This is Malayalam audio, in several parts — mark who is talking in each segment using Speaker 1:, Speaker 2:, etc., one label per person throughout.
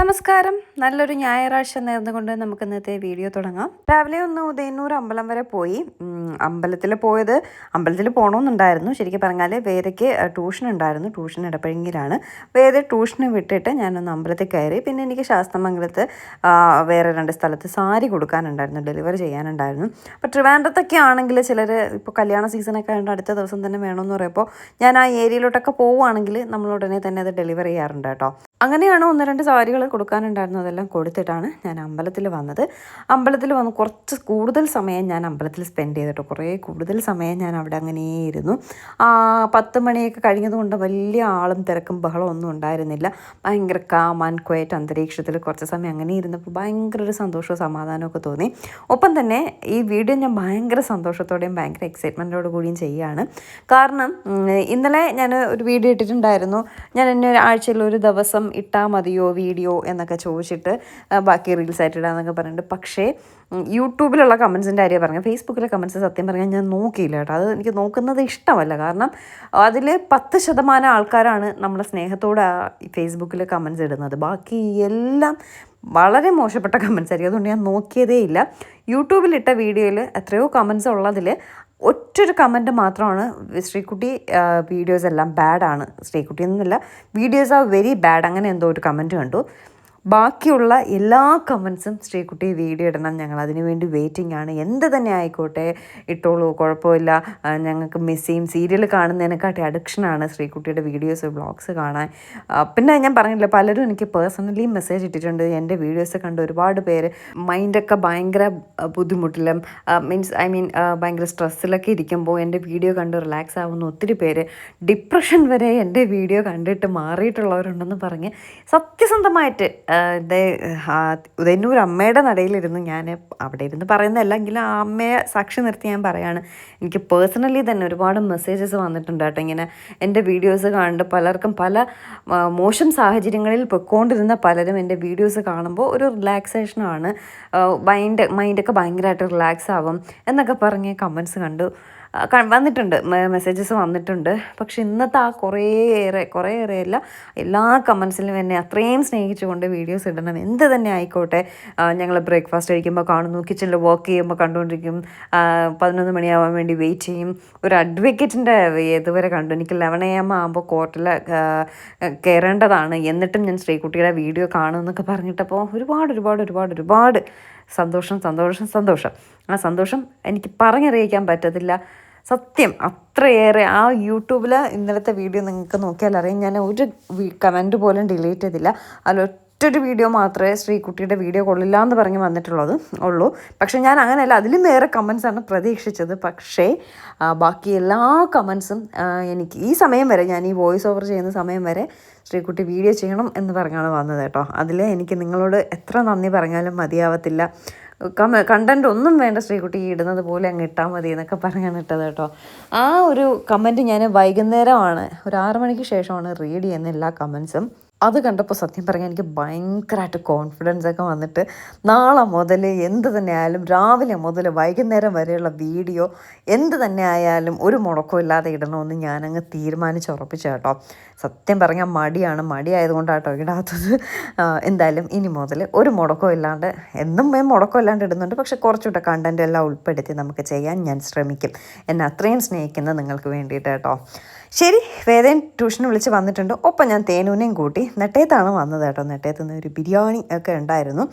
Speaker 1: നമസ്കാരം. നല്ലൊരു ഞായറാഴ്ച നേർന്നുകൊണ്ട് നമുക്ക് ഇന്നത്തെ വീഡിയോ തുടങ്ങാം. രാവിലെ ഒന്ന് ഉദയന്നൂർ അമ്പലം വരെ പോയി. അമ്പലത്തിൽ പോയത് അമ്പലത്തിൽ പോകണമെന്നുണ്ടായിരുന്നു ശരിക്കും പറഞ്ഞാൽ വേദയ്ക്ക് ട്യൂഷൻ ഉണ്ടായിരുന്നു ട്യൂഷൻ ഇടപഴങ്കിലാണ് വേദ ട്യൂഷന് വിട്ടിട്ട് ഞാനൊന്ന് അമ്പലത്തിൽ കയറി. പിന്നെ എനിക്ക് ശാസ്തമംഗലത്ത് ആ, വേറെ രണ്ട് സ്ഥലത്ത് സാരി കൊടുക്കാനുണ്ടായിരുന്നു. ഡെലിവറി ചെയ്യാനുണ്ടായിരുന്നു. അപ്പോൾ ട്രിവാൻഡ്രത്തൊക്കെ ആണെങ്കിൽ ചിലർ ഇപ്പോൾ കല്യാണ സീസണൊക്കെ ആയതുകൊണ്ട് അടുത്ത ദിവസം തന്നെ വേണമെന്ന് പറയുമ്പോൾ ഞാൻ ആ ഏരിയയിലോട്ടൊക്കെ പോവുകയാണെങ്കിൽ നമ്മൾ ഉടനെ തന്നെ അത് ഡെലിവറി ചെയ്യാറുണ്ട് കേട്ടോ. അങ്ങനെയാണ് ഒന്ന് രണ്ട് സാരികൾ കൊടുക്കാനുണ്ടായിരുന്നു അതെല്ലാം കൊടുത്തിട്ടാണ് ഞാൻ അമ്പലത്തിൽ വന്നത്. അമ്പലത്തിൽ വന്ന് കുറച്ച് കൂടുതൽ സമയം ഞാൻ അമ്പലത്തിൽ സ്പെൻഡ് ചെയ്തിട്ട് കുറേ കൂടുതൽ സമയം ഞാൻ അവിടെ അങ്ങനെ ഇരുന്നു. പത്ത് മണിയൊക്കെ കഴിഞ്ഞതുകൊണ്ട് വലിയ ആളും തിരക്കും ബഹളം ഒന്നും ഉണ്ടായിരുന്നില്ല. ഭയങ്കര കാം ആൻഡ് ക്വയറ്റ് അന്തരീക്ഷത്തിൽ കുറച്ച് സമയം അങ്ങനെ ഇരുന്നപ്പോൾ ഭയങ്കര ഒരു സന്തോഷവും സമാധാനമൊക്കെ തോന്നി. ഒപ്പം തന്നെ ഈ വീഡിയോ ഞാൻ ഭയങ്കര സന്തോഷത്തോടെയും ഭയങ്കര എക്സൈറ്റ്മെന്റോട് കൂടിയും ചെയ്യുകയാണ് കാരണം ഇന്നലെ ഞാൻ ഒരു വീഡിയോ ഇട്ടിട്ടുണ്ടായിരുന്നു. ഞാൻ എന്നെ ആഴ്ചയിൽ ഒരു ദിവസം ഇട്ടാൽ മതിയോ വീഡിയോ? എന്നൊക്കെ ചോദിച്ചിട്ട് ബാക്കി റീൽസ് ആയിട്ട് ഇടാന്നൊക്കെ പറഞ്ഞിട്ട്. പക്ഷേ യൂട്യൂബിലുള്ള കമൻസിന്റെ കാര്യം പറഞ്ഞു ഫേസ്ബുക്കിലെ കമൻസ് സത്യം പറഞ്ഞാൽ ഞാൻ നോക്കിയില്ല കേട്ടോ. അത് എനിക്ക് നോക്കുന്നത് ഇഷ്ടമല്ല. കാരണം അതിൽ പത്ത് ശതമാനം ആൾക്കാരാണ് നമ്മളെ സ്നേഹത്തോടെ ഫേസ്ബുക്കിൽ കമൻസ് ഇടുന്നത്. ബാക്കി എല്ലാം വളരെ മോശപ്പെട്ട കമൻസ് ആയിരിക്കും. അതുകൊണ്ട് ഞാൻ നോക്കിയതേ ഇല്ല. യൂട്യൂബിലിട്ട വീഡിയോയിൽ എത്രയോ കമൻസ് ഉള്ളതിൽ ഒറ്റൊരു കമന്റ് മാത്രമാണ്. ശ്രീക്കുട്ടി വീഡിയോസ് എല്ലാം ബാഡാണ് ശ്രീകുട്ടി എന്നല്ല വീഡിയോസ് ആർ വെരി ബാഡ് അങ്ങനെ എന്തോ ഒരു കമന്റ് കണ്ടു. ബാക്കിയുള്ള എല്ലാ കമൻസും ശ്രീകുട്ടി വീഡിയോ ഇടണം. ഞങ്ങൾ അതിനു വേണ്ടി വെയിറ്റിംഗ് ആണ്. എന്ത് തന്നെ ആയിക്കോട്ടെ ഇട്ടോളൂ കുഴപ്പമില്ല. ഞങ്ങൾക്ക് മിസ് ചെയ്യും. സീരിയൽ കാണുന്നതിനെക്കാട്ടി അഡിക്ഷനാണ് ശ്രീകുട്ടിയുടെ വീഡിയോസ് വ്ളോഗ്സ് കാണാൻ. പിന്നെ ഞാൻ പറഞ്ഞില്ല പലരും എനിക്ക് പേഴ്സണലി മെസ്സേജ് ഇട്ടിട്ടുണ്ട്. എന്റെ വീഡിയോസ് കണ്ട് ഒരുപാട് പേര് മൈൻഡൊക്കെ ഭയങ്കര ബുദ്ധിമുട്ടിലും മീൻസ് ഐ മീൻ ഭയങ്കര സ്ട്രെസ്സിലൊക്കെ ഇരിക്കുമ്പോൾ എന്റെ വീഡിയോ കണ്ട് റിലാക്സ് ആവുന്ന ഒത്തിരി പേര് ഡിപ്രഷൻ വരെ എന്റെ വീഡിയോ കണ്ടിട്ട് മാറിയിട്ടുള്ളവരുണ്ടെന്ന് പറഞ്ഞ് സത്യസന്ധമായിട്ട് ആ, ഉദയന്നൂർ അമ്മയുടെ നടയിലിരുന്ന് ഞാൻ അവിടെ ഇരുന്ന് പറയുന്നതല്ല എങ്കിലും ആ അമ്മയെ സാക്ഷി നിർത്തി ഞാൻ പറയാണ്. എനിക്ക് പേഴ്സണലി തന്നെ ഒരുപാട് മെസ്സേജസ് വന്നിട്ടുണ്ട് കേട്ടോ. ഇങ്ങനെ എന്റെ വീഡിയോസ് കണ്ട് പലർക്കും പല മോശം സാഹചര്യങ്ങളിൽ പൊയ്ക്കൊണ്ടിരുന്ന പലരും എന്റെ വീഡിയോസ് കാണുമ്പോൾ ഒരു റിലാക്സേഷനാണ് മൈൻഡ് മൈൻഡൊക്കെ ഭയങ്കരമായിട്ട് റിലാക്സ് ആവും എന്നൊക്കെ പറഞ്ഞ് കമൻസ് കണ്ടു. വന്നിട്ടുണ്ട്. മെസ്സേജസ് വന്നിട്ടുണ്ട്. പക്ഷെ ഇന്നത്തെ ആ കുറേ കുറേയേറെ അല്ല എല്ലാ കമൻസിലും എന്നെ അത്രയും സ്നേഹിച്ചുകൊണ്ട് വീഡിയോസ് ഇടണം. എന്ത് തന്നെ ആയിക്കോട്ടെ. ഞങ്ങൾ ബ്രേക്ക്ഫാസ്റ്റ് കഴിക്കുമ്പോൾ കാണുന്നു കിച്ചണിൽ വർക്ക് ചെയ്യുമ്പോൾ കണ്ടുകൊണ്ടിരിക്കും പതിനൊന്ന് മണിയാവാൻ വേണ്ടി വെയിറ്റ് ചെയ്യും. ഒരു അഡ്വക്കേറ്റിന്റെ ഇതുവരെ കണ്ടു? എനിക്ക് ലെവൻ എ എം ആകുമ്പോൾ കോർട്ടിൽ കയറേണ്ടതാണ് എന്നിട്ടും ഞാൻ ശ്രീകുട്ടിയുടെ വീഡിയോ കാണുമെന്നൊക്കെ പറഞ്ഞിട്ടപ്പോൾ ഒരുപാട് ഒരുപാട് ഒരുപാട് ഒരുപാട് സന്തോഷം സന്തോഷം സന്തോഷം. ആ സന്തോഷം എനിക്ക് പറഞ്ഞറിയിക്കാൻ പറ്റത്തില്ല. സത്യം അത്രയേറെ ആ യൂട്യൂബിൽ ഇന്നലത്തെ വീഡിയോ നിങ്ങൾക്ക് നോക്കിയാൽ അറിയാം. ഞാൻ ഒരു കമന്റ് പോലും ഡിലീറ്റ് ചെയ്തില്ല. അതിൽ ഒറ്റൊരു വീഡിയോ മാത്രമേ ശ്രീകുട്ടിയുടെ വീഡിയോ കൊള്ളില്ല എന്ന് പറഞ്ഞ് വന്നിട്ടുള്ളത് ഉള്ളൂ. പക്ഷേ ഞാൻ അങ്ങനെയല്ല അതിലും വേറെ കമൻസാണ് പ്രതീക്ഷിച്ചത്. പക്ഷേ ബാക്കി എല്ലാ കമൻസും എനിക്ക് ഈ സമയം വരെ ഞാൻ ഈ വോയിസ് ഓവർ ചെയ്യുന്ന സമയം വരെ ശ്രീകുട്ടി വീഡിയോ ചെയ്യണം എന്ന് പറഞ്ഞാണ് വന്നത് കേട്ടോ. അതിൽ എനിക്ക് നിങ്ങളോട് എത്ര നന്ദി പറഞ്ഞാലും മതിയാവത്തില്ല. കമ കണ്ടന്റ് ഒന്നും വേണ്ട ശ്രീകുട്ടി ഇടുന്നത് പോലെ അങ്ങ് ഇട്ടാൽ മതി എന്നൊക്കെ പറഞ്ഞാണ് ഇട്ടത് കേട്ടോ. ആ ഒരു കമന്റ് ഞാൻ വൈകുന്നേരമാണ് ഒരു ആറ് മണിക്ക് ശേഷമാണ് റീഡ് ചെയ്യുന്ന എല്ലാ കമൻസും അത് കണ്ടപ്പോൾ സത്യം പറഞ്ഞാൽ എനിക്ക് ഭയങ്കരമായിട്ട് കോൺഫിഡൻസ് ഒക്കെ വന്നിട്ട് നാളെ മുതൽ എന്ത് തന്നെ ആയാലും രാവിലെ മുതൽ വൈകുന്നേരം വരെയുള്ള വീഡിയോ എന്ത് തന്നെ ആയാലും ഒരു മുടക്കവും ഇല്ലാതെ ഇടണമെന്ന് ഞാനങ്ങ് തീരുമാനിച്ചുറപ്പിച്ചു കേട്ടോ. സത്യം പറഞ്ഞാൽ മടിയാണ്. മടിയായതുകൊണ്ടാട്ടോ ഇടാത്തത്. എന്തായാലും ഇനി മുതൽ ഒരു മുടക്കവും ഇല്ലാണ്ട് എന്നും ഞാൻ മുടക്കം ഇല്ലാണ്ട് ഇടുന്നുണ്ട്. പക്ഷെ കുറച്ചുകൂടെ കണ്ടന്റ് എല്ലാം ഉൾപ്പെടുത്തി നമുക്ക് ചെയ്യാൻ ഞാൻ ശ്രമിക്കും. എന്നെ അത്രയും സ്നേഹിക്കുന്ന നിങ്ങൾക്ക് വേണ്ടിയിട്ട് കേട്ടോ. ശരി വേദൻ ട്യൂഷന് വിളിച്ച് വന്നിട്ടുണ്ട്. ഒപ്പം ഞാൻ തേനൂനെയും കൂട്ടി നെട്ടയത്താണ് വന്നത് കേട്ടോ. നെട്ടയത്ത് നിന്ന് ഒരു ബിരിയാണി ഒക്കെ ഉണ്ടായിരുന്നു.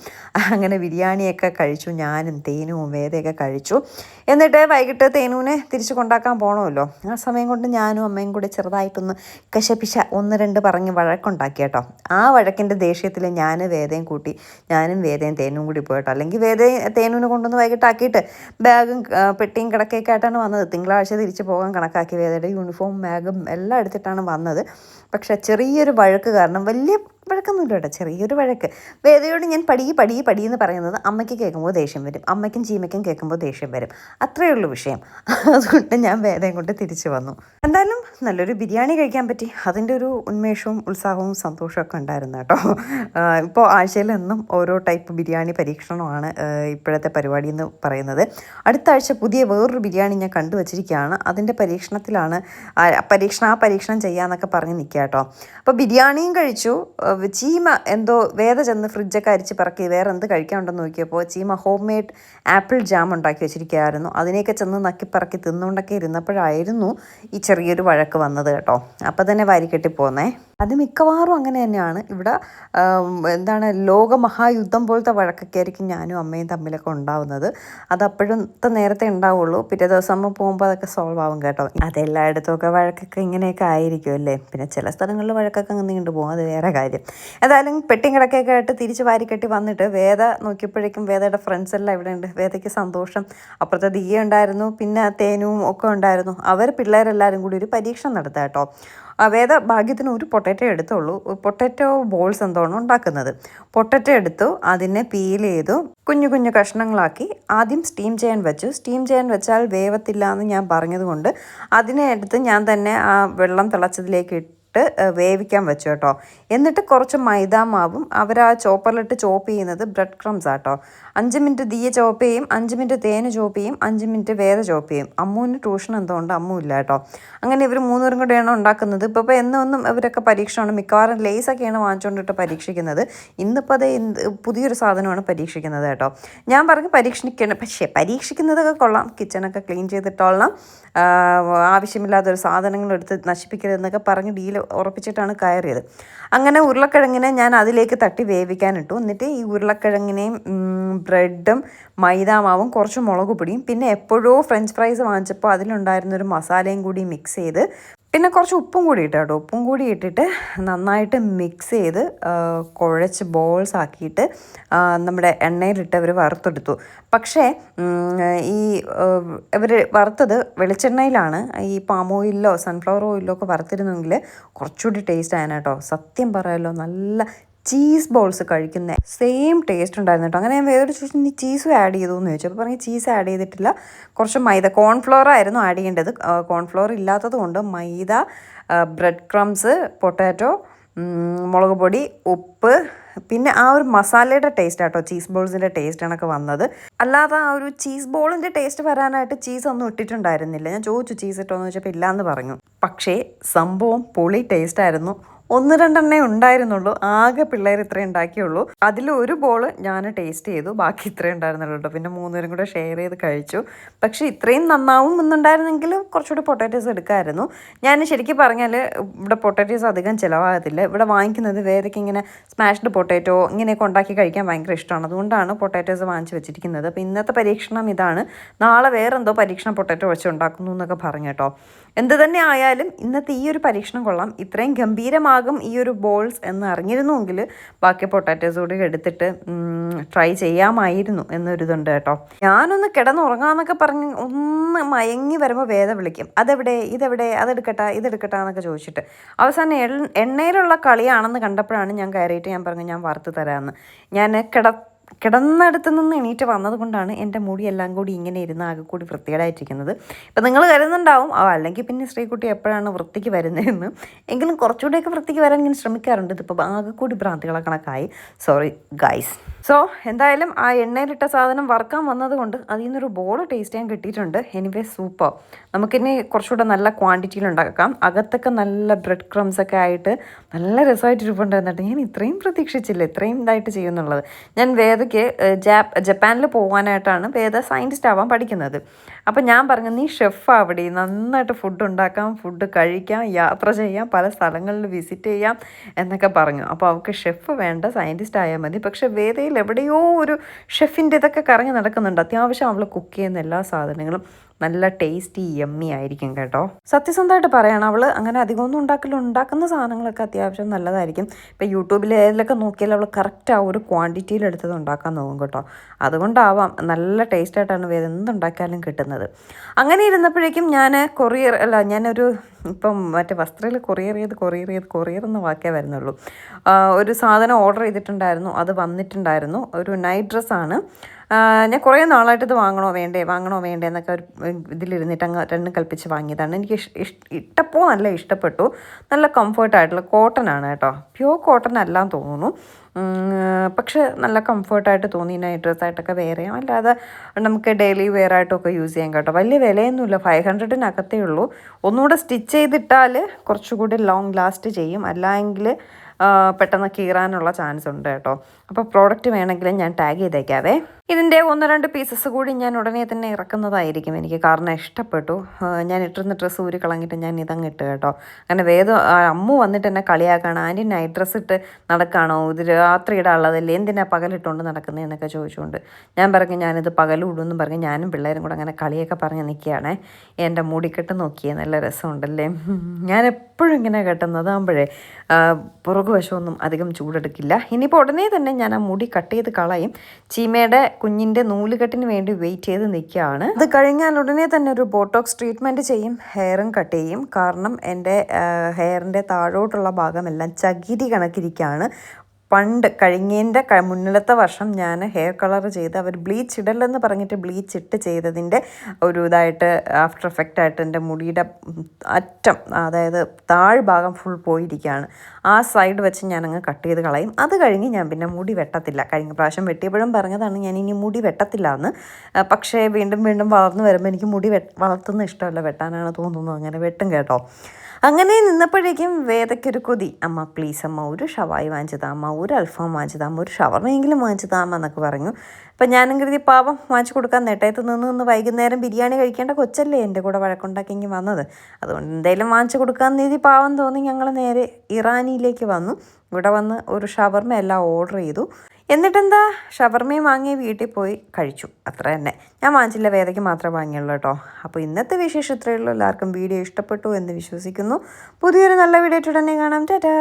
Speaker 1: അങ്ങനെ ബിരിയാണിയൊക്കെ കഴിച്ചു. ഞാനും തേനുവും വേദയൊക്കെ കഴിച്ചു. എന്നിട്ട് വൈകിട്ട് തേനൂനെ തിരിച്ചു കൊണ്ടാക്കാൻ പോകണമല്ലോ ആ സമയം കൊണ്ട് ഞാനും അമ്മയും കൂടി ചെറുതായിട്ടൊന്ന് കശപിശ ഒന്ന് രണ്ട് പറഞ്ഞ് വഴക്കുണ്ടാക്കി കേട്ടോ. ആ വഴക്കിന്റെ ദേഷ്യത്തിൽ ഞാൻ വേദയും കൂട്ടി ഞാനും വേദയും തേനും കൂടി പോയിട്ടോ അല്ലെങ്കിൽ വേദയും തേനൂനെ കൊണ്ടുവന്ന് വൈകിട്ടാക്കിയിട്ട് ബാഗും പെട്ടിയും കിടക്കയൊക്കെ ആയിട്ടാണ് വന്നത്. തിങ്കളാഴ്ച തിരിച്ച് പോകാൻ കണക്കാക്കി വേദയുടെ യൂണിഫോം ബാഗും എല്ലാം എടുത്തിട്ടാണ് വന്നത്. പക്ഷേ ചെറിയൊരു വഴക്ക് കാരണം വലിയ വഴക്കൊന്നുമില്ല കേട്ടോ ചെറിയൊരു വഴക്ക്. വേദയോട് ഞാൻ പടി പടി പടി എന്ന് പറയുന്നത് അമ്മയ്ക്ക് കേൾക്കുമ്പോൾ ദേഷ്യം വരും. അമ്മയ്ക്കും ചീമയ്ക്കും കേൾക്കുമ്പോൾ ദേഷ്യം വരും. അത്രയേ ഉള്ളൂ വിഷയം. അതുകൊണ്ട് ഞാൻ വേദയും കൊണ്ട് തിരിച്ചു വന്നു. എന്തായാലും നല്ലൊരു ബിരിയാണി കഴിക്കാൻ പറ്റി. അതിന്റെ ഒരു ഉന്മേഷവും ഉത്സാഹവും സന്തോഷമൊക്കെ ഉണ്ടായിരുന്നു കേട്ടോ. ഇപ്പോൾ ആഴ്ചയിൽ എന്നും ഓരോ ടൈപ്പ് ബിരിയാണി പരീക്ഷണമാണ് ഇപ്പോഴത്തെ പരിപാടി എന്ന് പറയുന്നത്. അടുത്ത ആഴ്ച പുതിയ വേറൊരു ബിരിയാണി ഞാൻ കണ്ടുവച്ചിരിക്കുകയാണ് അതിന്റെ പരീക്ഷണത്തിലാണ് പരീക്ഷണം ആ പരീക്ഷണം ചെയ്യാന്നൊക്കെ പറഞ്ഞ് നിൽക്കുക കേട്ടോ. അപ്പോൾ ബിരിയാണിയും കഴിച്ചു. ചീമ എന്തോ വേദ ചെന്ന് ഫ്രിഡ്ജൊക്കെ അരിച്ച് പറക്കി വേറെ എന്ത് കഴിക്കാനുണ്ടെന്ന് നോക്കിയപ്പോൾ ചീമ ഹോം മെയ്ഡ് ആപ്പിൾ ജാം ഉണ്ടാക്കി വെച്ചിരിക്കുകയായിരുന്നു. അതിനെയൊക്കെ ചെന്ന് നക്കി പറക്കി തിന്നുകൊണ്ടൊക്കെ ഇരുന്നപ്പോഴായിരുന്നു ഈ ചെറിയൊരു വഴക്ക് വന്നത് കേട്ടോ. അപ്പം തന്നെ വാരിക്കെട്ടി പോന്നേ അത് മിക്കവാറും അങ്ങനെ തന്നെയാണ്. ഇവിടെ എന്താണ് ലോകമഹായുദ്ധം പോലത്തെ വഴക്കൊക്കെ ആയിരിക്കും ഞാനും അമ്മയും തമ്മിലൊക്കെ ഉണ്ടാവുന്നത്. അത് അപ്പോഴത്തെ നേരത്തെ ഉണ്ടാവുള്ളൂ. പിറ്റേ ദിവസം അമ്മ പോകുമ്പോൾ അതൊക്കെ സോൾവ് ആവും കേട്ടോ. അതെല്ലായിടത്തും ഒക്കെ വഴക്കൊക്കെ ഇങ്ങനെയൊക്കെ ആയിരിക്കും അല്ലേ? പിന്നെ ചില സ്ഥലങ്ങളിൽ വഴക്കൊക്കെ അങ്ങ് നീണ്ടു പോകും. അത് വേറെ കാര്യം. ഏതായാലും പെട്ടിയും കിടക്കൊക്കെ ആയിട്ട് തിരിച്ച് വാരിക്കെട്ടി വന്നിട്ട് വേദ നോക്കിയപ്പോഴേക്കും വേദയുടെ ഫ്രണ്ട്സ് എല്ലാം ഇവിടെ ഉണ്ട്. വേദയ്ക്ക് സന്തോഷം. അപ്പുറത്തെ ദീയ ഉണ്ടായിരുന്നു. പിന്നെ തേനും ഒക്കെ ഉണ്ടായിരുന്നു. അവർ പിള്ളേരെല്ലാവരും കൂടി ഒരു പരീക്ഷണം നടത്തുക കേട്ടോ. വേദ ഭാഗ്യത്തിന് ഒരു പൊട്ടറ്റോ എടുത്തുള്ളൂ. പൊട്ടറ്റോ ബോൾസ് എന്തോണം ഉണ്ടാക്കുന്നത്. പൊട്ടറ്റോ എടുത്തു അതിനെ പീൽ ചെയ്തു കുഞ്ഞു കുഞ്ഞു കഷ്ണങ്ങളാക്കി ആദ്യം സ്റ്റീം ചെയ്യാൻ വെച്ചു. സ്റ്റീം ചെയ്യാൻ വെച്ചാൽ വേവത്തില്ല എന്ന് ഞാൻ പറഞ്ഞതുകൊണ്ട് അതിനെ എടുത്ത് ഞാൻ തന്നെ ആ വെള്ളം തിളച്ചതിലേക്ക് ഇട്ട് ഏഹ്, വേവിക്കാൻ വെച്ചു കേട്ടോ. എന്നിട്ട് കുറച്ച് മൈദാ മാവും അവർ ആ ചോപ്പറിലിട്ട് ചോപ്പ് ചെയ്യുന്നത് ബ്രെഡ് ക്രംസ് ആട്ടോ അഞ്ച് മിനിറ്റ് ദീയ ചോപ്പ് ചെയ്യും അഞ്ച് മിനിറ്റ് തേന് ചോപ്പ് ചെയ്യും അഞ്ച് മിനിറ്റ് വേദ ചോപ്പ് ചെയ്യും. അമ്മുവിന് ട്യൂഷൻ എന്തുകൊണ്ട് അമ്മു ഇല്ല കേട്ടോ അങ്ങനെ ഇവർ മൂന്നുപേരും കൂടെയാണ് ഉണ്ടാക്കുന്നത്. ഇപ്പോൾ എന്നൊന്നും ഇവരൊക്കെ പരീക്ഷണമാണ് മിക്കവാറും ലേസൊക്കെയാണ് വാങ്ങിച്ചുകൊണ്ടിട്ട് പരീക്ഷിക്കുന്നത്. ഇന്നിപ്പോൾ അത് പുതിയൊരു സാധനമാണ് പരീക്ഷിക്കുന്നത് കേട്ടോ. ഞാൻ പറഞ്ഞ് പരീക്ഷിക്കണം പക്ഷേ പരീക്ഷിക്കുന്നതൊക്കെ കൊള്ളാം. കിച്ചണൊക്കെ ക്ലീൻ ചെയ്തിട്ടോളാം ആവശ്യമില്ലാത്തൊരു സാധനങ്ങൾ എടുത്ത് നശിപ്പിക്കരുതെന്നൊക്കെ പറഞ്ഞ് ഡീൽ ഉറപ്പിച്ചിട്ടാണ് കയറിയത്. അങ്ങനെ ഉരുളക്കിഴങ്ങിനെ ഞാൻ അതിലേക്ക് തട്ടി വേവിക്കാനിട്ടു എന്നിട്ട് ഈ ഉരുളക്കിഴങ്ങിനെയും ബ്രെഡും മൈദാമാവും കുറച്ച് മുളക് പൊടിയും പിന്നെ എപ്പോഴോ ഫ്രഞ്ച് ഫ്രൈസ് വാങ്ങിച്ചപ്പോൾ അതിലുണ്ടായിരുന്നൊരു മസാലയും കൂടി മിക്സ് ചെയ്ത് പിന്നെ കുറച്ച് ഉപ്പും കൂടി ഇട്ട് കേട്ടോ ഉപ്പും കൂടി ഇട്ടിട്ട് നന്നായിട്ട് മിക്സ് ചെയ്ത് കുഴച്ച് ബോൾസ് ആക്കിയിട്ട് നമ്മുടെ എണ്ണയിലിട്ട് അവർ വറുത്തെടുത്തു. പക്ഷേ ഈ ഇവർ വറുത്തത് വെളിച്ചെണ്ണയിലാണ്. ഈ പാം ഓയിലിലോ സൺഫ്ലവർ ഓയിലിലോ ഒക്കെ വറുത്തിരുന്നെങ്കിൽ കുറച്ചുകൂടി ടേസ്റ്റ് കേട്ടോ സത്യം പറയാലോ നല്ല ചീസ് ബോൾസ് കഴിക്കുന്ന സെയിം ടേസ്റ്റ് ഉണ്ടായിരുന്നു കേട്ടോ. അങ്ങനെ ഞാൻ വേറെ ചോദിച്ചു നീ ചീസും ആഡ് ചെയ്തു എന്ന് ചോദിച്ചു. അപ്പോൾ പറഞ്ഞു ചീസ് ആഡ് ചെയ്തിട്ടില്ല. കുറച്ച് മൈദ കോൺഫ്ലോർ ആയിരുന്നു ആഡ് ചെയ്യേണ്ടത്. കോൺഫ്ലോർ ഇല്ലാത്തത് കൊണ്ട് മൈദ ബ്രെഡ് ക്രംസ് പൊട്ടാറ്റോ മുളക് പൊടി ഉപ്പ് പിന്നെ ആ ഒരു മസാലയുടെ ടേസ്റ്റ് ആട്ടോ ചീസ് ബോൾസിന്റെ ടേസ്റ്റ് ആണൊക്കെ വന്നത്. അല്ലാതെ ആ ഒരു ചീസ് ബോളിന്റെ ടേസ്റ്റ് വരാനായിട്ട് ചീസ് ഒന്നും ഇട്ടിട്ടുണ്ടായിരുന്നില്ല. ഞാൻ ചോദിച്ചു ചീസ് ഇട്ടോന്ന് ചോദിച്ചപ്പോൾ ഇല്ലയെന്ന് പറഞ്ഞു. പക്ഷേ സംഭവം പൊളി ടേസ്റ്റ് ആയിരുന്നു. ഒന്ന് രണ്ടെണ്ണേ ഉണ്ടായിരുന്നുള്ളൂ. ആകെ പിള്ളേർ ഇത്രയും ഉണ്ടാക്കിയുള്ളൂ. അതിൽ ഒരു ബോൾ ഞാൻ ടേസ്റ്റ് ചെയ്തു. ബാക്കി ഇത്രയും ഉണ്ടായിരുന്നുള്ളൂ കേട്ടോ പിന്നെ മൂന്നുപേരും കൂടെ ഷെയർ ചെയ്ത് കഴിച്ചു. പക്ഷേ ഇത്രയും നന്നാവും എന്നുണ്ടായിരുന്നെങ്കിൽ കുറച്ചുകൂടി പൊട്ടാറ്റോസ് എടുക്കാമായിരുന്നു ഞാൻ ശരിക്കും പറഞ്ഞാൽ ഇവിടെ പൊട്ടാറ്റോസ് അധികം ചിലവാകത്തില്ല. ഇവിടെ വാങ്ങിക്കുന്നത് വേറെയൊക്കെ ഇങ്ങനെ സ്മാഷ്ഡ് പൊട്ടാറ്റോ ഇങ്ങനെയൊക്കെ ഉണ്ടാക്കി കഴിക്കാൻ ഭയങ്കര ഇഷ്ടമാണ്. അതുകൊണ്ടാണ് പൊട്ടാറ്റോസ് വാങ്ങിച്ച് വെച്ചിരിക്കുന്നത്. അപ്പോൾ ഇന്നത്തെ പരീക്ഷണം ഇതാണ്. നാളെ വേറെന്തോ പരീക്ഷണം പൊട്ടാറ്റോ വെച്ച് ഉണ്ടാക്കുന്നു എന്നൊക്കെ പറഞ്ഞു കേട്ടോ. എന്ത് തന്നെ ആയാലും ഇന്നത്തെ ഈ ഒരു പരീക്ഷണം കൊള്ളാം. ഇത്രയും ഗംഭീരമാകും ഈ ഒരു ബോൾസ് എന്ന് അറിഞ്ഞിരുന്നുവെങ്കിൽ ബാക്കി പൊട്ടാറ്റോസ് കൂടി എടുത്തിട്ട് ട്രൈ ചെയ്യാമായിരുന്നു എന്നൊരിതുണ്ട് കേട്ടോ. ഞാനൊന്ന് കിടന്നുറങ്ങാന്നൊക്കെ പറഞ്ഞ് ഒന്ന് മയങ്ങി വരുമ്പോൾ വേദ വിളിക്കും. അതെവിടെ? ഇതെവിടെ? അതെടുക്കട്ടെ? ഇതെടുക്കട്ടെ? എന്നൊക്കെ ചോദിച്ചിട്ട്. അവസാനം എണ്ണയിലുള്ള കളിയാണെന്ന് കണ്ടപ്പോഴാണ് ഞാൻ കയറിയിട്ട് ഞാൻ പറഞ്ഞു ഞാൻ വറുത്ത് തരാമെന്ന്. ഞാൻ കിട കിടന്നിടത്ത് നിന്ന് എണീറ്റ് വന്നത് കൊണ്ടാണ് എന്റെ മുടി എല്ലാം കൂടി ഇങ്ങനെ ഇരുന്ന് ആകെ കൂടി വൃത്തികേടായിട്ടിരിക്കുന്നത്. ഇപ്പം നിങ്ങൾ കരുതുന്നുണ്ടാവും ആ അല്ലെങ്കിൽ പിന്നെ ശ്രീകുട്ടി എപ്പോഴാണ് വൃത്തിക്ക് വരുന്നതെന്ന്? എങ്കിലും കുറച്ചുകൂടെയൊക്കെ വൃത്തിക്ക് വരാൻ ഇങ്ങനെ ശ്രമിക്കാറുണ്ട്. ഇതിപ്പോൾ ആകെ കൂടി ഭ്രാന്തികളെ കണക്കായി. സോറി ഗൈസ് സോ എന്തായാലും ആ എണ്ണയിലിട്ട സാധനം വറുക്കാൻ വന്നതുകൊണ്ട് അതിൽ നിന്നൊരു ബോൾ ടേസ്റ്റ് ചെയ്യാൻ കിട്ടിയിട്ടുണ്ട്. എനിവേ സൂപ്പർ നമുക്കിനി കുറച്ചുകൂടെ നല്ല ക്വാണ്ടിറ്റിയിൽ ഉണ്ടാക്കാം. അകത്തൊക്കെ നല്ല ബ്രെഡ് ക്രംസ് ഒക്കെ ആയിട്ട് നല്ല രസമായിട്ട് ഇരിപ്പുണ്ടായിരുന്നിട്ട് ഞാൻ ഇത്രയും പ്രതീക്ഷിച്ചില്ല. ഇത്രയും ഇതായിട്ട് ചെയ്യുന്നുള്ളത്. ഞാൻ വേദയ്ക്ക് ജാപ്പ് ജപ്പാനിൽ പോകാനായിട്ടാണ് വേദ സയന്റിസ്റ്റ് ആവാൻ പഠിക്കുന്നത്. അപ്പം ഞാൻ പറഞ്ഞു നീ ഷെഫ് അവിടെ നന്നായിട്ട് ഫുഡ് ഉണ്ടാക്കാം ഫുഡ് കഴിക്കാം യാത്ര ചെയ്യാം പല സ്ഥലങ്ങളിൽ വിസിറ്റ് ചെയ്യാം എന്നൊക്കെ പറഞ്ഞു. അപ്പോൾ അവൾക്ക് ഷെഫ് വേണ്ട സയന്റിസ്റ്റ് ആയാൽ മതി. പക്ഷേ വേദയിൽ എവിടെയോ ഒരു ഷെഫിന്റെ ഇതൊക്കെ കറങ്ങി നടക്കുന്നുണ്ട്. അത്യാവശ്യം അവൾ കുക്ക് ചെയ്യുന്ന എല്ലാ സാധനങ്ങളും നല്ല ടേസ്റ്റി യമ്മി ആയിരിക്കും കേട്ടോ. സത്യസന്ധമായിട്ട് പറയണം അവൾ അങ്ങനെ അധികമൊന്നും ഉണ്ടാക്കില്ല ഉണ്ടാക്കുന്ന സാധനങ്ങളൊക്കെ അത്യാവശ്യം നല്ലതായിരിക്കും. ഇപ്പം യൂട്യൂബിൽ ഏതിലൊക്കെ നോക്കിയാൽ അവൾ കറക്റ്റ് ആ ഒരു ക്വാണ്ടിറ്റിയിൽ എടുത്തത് ഉണ്ടാക്കാൻ നോക്കും കേട്ടോ. അതുകൊണ്ടാവാം നല്ല ടേസ്റ്റ് വേറെ എന്തുണ്ടാക്കിയാലും കിട്ടുന്നത്. അങ്ങനെ ഇരുന്നപ്പോഴേക്കും ഞാൻ കൊറിയർ അല്ല ഞാനൊരു ഇപ്പം മറ്റേ വസ്ത്രയിൽ കൊറിയർ ചെയ്ത് കൊറിയർ ചെയ്ത് കൊറിയർ എന്ന വാക്കേ വരുന്നുള്ളൂ. ഒരു സാധനം ഓർഡർ ചെയ്തിട്ടുണ്ടായിരുന്നു. അത് വന്നിട്ടുണ്ടായിരുന്നു. ഒരു നൈറ്റ് ഡ്രസ്സാണ്. ഞാൻ കുറേ നാളായിട്ട് ഇത് വാങ്ങണോ വേണ്ടേ വാങ്ങണോ വേണ്ടേ എന്നൊക്കെ ഒരു ഇതിലിരുന്നിട്ട് അങ്ങ് രണ്ടും കൽപ്പിച്ച് വാങ്ങിയതാണ്. എനിക്ക് ഇഷ് ഇഷ് ഇട്ടപ്പോൾ നല്ല ഇഷ്ടപ്പെട്ടു. നല്ല കംഫർട്ടായിട്ടുള്ള കോട്ടൺ ആണ് കേട്ടോ. പ്യൂർ കോട്ടൺ അല്ലാന്ന് തോന്നുന്നു. പക്ഷെ നല്ല കംഫർട്ടായിട്ട് തോന്നി നൈറ്റ് ഡ്രസ്സായിട്ടൊക്കെ വെയർ ചെയ്യാം അല്ലാതെ നമുക്ക് ഡെയിലി വെയർ ആയിട്ടൊക്കെ യൂസ് ചെയ്യാം കേട്ടോ. വലിയ വിലയൊന്നുമില്ല. ഫൈവ് ഹൺഡ്രഡിനകത്തേ ഉള്ളൂ. ഒന്നുകൂടെ സ്റ്റിച്ച് ചെയ്തിട്ടാൽ കുറച്ചുകൂടി ലോങ് ലാസ്റ്റ് ചെയ്യും. അല്ലെങ്കിൽ പെട്ടെന്ന് കീറാനുള്ള ചാൻസ് ഉണ്ട് കേട്ടോ. അപ്പോൾ പ്രോഡക്റ്റ് വേണമെങ്കിലും ഞാൻ ടാഗ് ചെയ്തേക്കാവേ. ഇതിന്റെ ഒന്ന് രണ്ട് പീസസ് കൂടി ഞാൻ ഉടനെ തന്നെ ഇറക്കുന്നതായിരിക്കും. എനിക്ക് കാരണം ഇഷ്ടപ്പെട്ടു. ഞാൻ ഇട്ടിരുന്ന ഡ്രസ്സ് ഊരി കളഞ്ഞിട്ട് ഞാൻ ഇതങ്ങ് ഇട്ട് കേട്ടോ. അങ്ങനെ വേദം അമ്മു വന്നിട്ട് എന്നെ കളിയാക്കാണ്. ആന്റി നൈറ്റ് ഡ്രസ്സ് ഇട്ട് നടക്കാണോ? ഇത് രാത്രി ഇടാനുള്ളതല്ലേ എന്തിനാ പകലിട്ടുകൊണ്ട് നടക്കുന്നതെന്നൊക്കെ ചോദിച്ചുകൊണ്ട് ഞാൻ പറഞ്ഞു ഞാനിത് എന്ന് പറഞ്ഞ് ഞാനും പിള്ളേരും കൂടെ അങ്ങനെ കളിയൊക്കെ പറഞ്ഞ് നിൽക്കുകയാണ്. എന്റെ മുടിക്കെട്ട് നോക്കിയേ നല്ല രസമുണ്ടല്ലേ? ഞാൻ എപ്പോഴും ഇങ്ങനെ കെട്ടുന്നത് പുറകുവശമൊന്നും അധികം ചൂടെടുക്കില്ല. ഇനിയിപ്പോൾ ഉടനെ തന്നെ ഞാൻ ആ മുടി കട്ട് ചെയ്ത് കളയും. ചീമയുടെ കുഞ്ഞിന്റെ നൂലുകെട്ടിന് വേണ്ടി വെയിറ്റ് ചെയ്ത് നിൽക്കുകയാണ്. അത് കഴിഞ്ഞാൽ ഉടനെ തന്നെ ഒരു ബോട്ടോക്സ് ട്രീറ്റ്മെന്റ് ചെയ്യും. ഹെയറും കട്ട് ചെയ്യും. കാരണം എന്റെ ഹെയറിന്റെ താഴോട്ടുള്ള ഭാഗമെല്ലാം ചകിരി കണക്കിരിക്കുകയാണ്. പണ്ട് കഴിഞ്ഞതിന്റെ മുന്നിലത്തെ വർഷം ഞാൻ ഹെയർ കളർ ചെയ്ത് അവർ ബ്ലീച്ച് ഇടലെന്ന് പറഞ്ഞിട്ട് ബ്ലീച്ച് ഇട്ട് ചെയ്തതിന്റെ ഒരു ഇതായിട്ട് ആഫ്റ്റർ എഫക്റ്റ് ആയിട്ട് എന്റെ മുടിയുടെ അറ്റം അതായത് താഴ്ഭാഗം ഫുൾ പോയിരിക്കുകയാണ്. ആ സൈഡ് വെച്ച് ഞാനങ്ങ് കട്ട് ചെയ്ത് കളയും. അത് കഴിഞ്ഞ് ഞാൻ പിന്നെ മുടി വെട്ടത്തില്ല. കഴിഞ്ഞ പ്രാവശ്യം വെട്ടിയപ്പോഴും പറഞ്ഞതാണ് ഞാൻ ഇനി മുടി വെട്ടത്തില്ല എന്ന്. പക്ഷേ വീണ്ടും വീണ്ടും വളർന്നു വരുമ്പോൾ എനിക്ക് മുടി വളർത്തുന്ന ഇഷ്ടമല്ല. വെട്ടാനാണ് തോന്നുന്നത്. അങ്ങനെ വെട്ടും കേട്ടോ. അങ്ങനെ നിന്നപ്പോഴേക്കും വേദയ്ക്കൊരു കൊതി. അമ്മ പ്ലീസ് അമ്മ ഒരു ഷവായി വാങ്ങിച്ചു താമ്മ ഒരു അൽഫാം വാങ്ങിച്ചു താമ്മ ഒരു ഷവർമയെങ്കിലും വാങ്ങിച്ചു എന്നൊക്കെ പറഞ്ഞു. അപ്പം ഞാനും കരുതി പാവം വാങ്ങിച്ചു കൊടുക്കാൻ നെട്ടയത്ത് നിന്ന് നിന്ന് വൈകുന്നേരം ബിരിയാണി കഴിക്കേണ്ട കൊച്ചല്ലേ എന്റെ കൂടെ വഴക്കുണ്ടാക്കിയെങ്കിൽ വന്നത്. അതുകൊണ്ട് എന്തെങ്കിലും വാങ്ങിച്ചു കൊടുക്കാൻ നീതി പാവം തോന്നി ഞങ്ങൾ നേരെ ഇറാനിയിലേക്ക് വന്നു. ഇവിടെ വന്ന് ഒരു ഷവർമ എല്ലാം ഓർഡർ ചെയ്തു. എന്നിട്ടെന്താ? ഷവർമയും വാങ്ങി വീട്ടിൽ പോയി കഴിച്ചു. അത്ര തന്നെ. ഞാൻ വാങ്ങിച്ചില്ല വേദയ്ക്ക് മാത്രമേ വാങ്ങിയുള്ളൂ കേട്ടോ. അപ്പോൾ ഇന്നത്തെ വിശേഷം ഇത്രയേ ഉള്ളൂ. എല്ലാവർക്കും വീഡിയോ ഇഷ്ടപ്പെട്ടു എന്ന് വിശ്വസിക്കുന്നു. പുതിയൊരു നല്ല വീഡിയോ ഉടനെ കാണാം. ടാറ്റാ.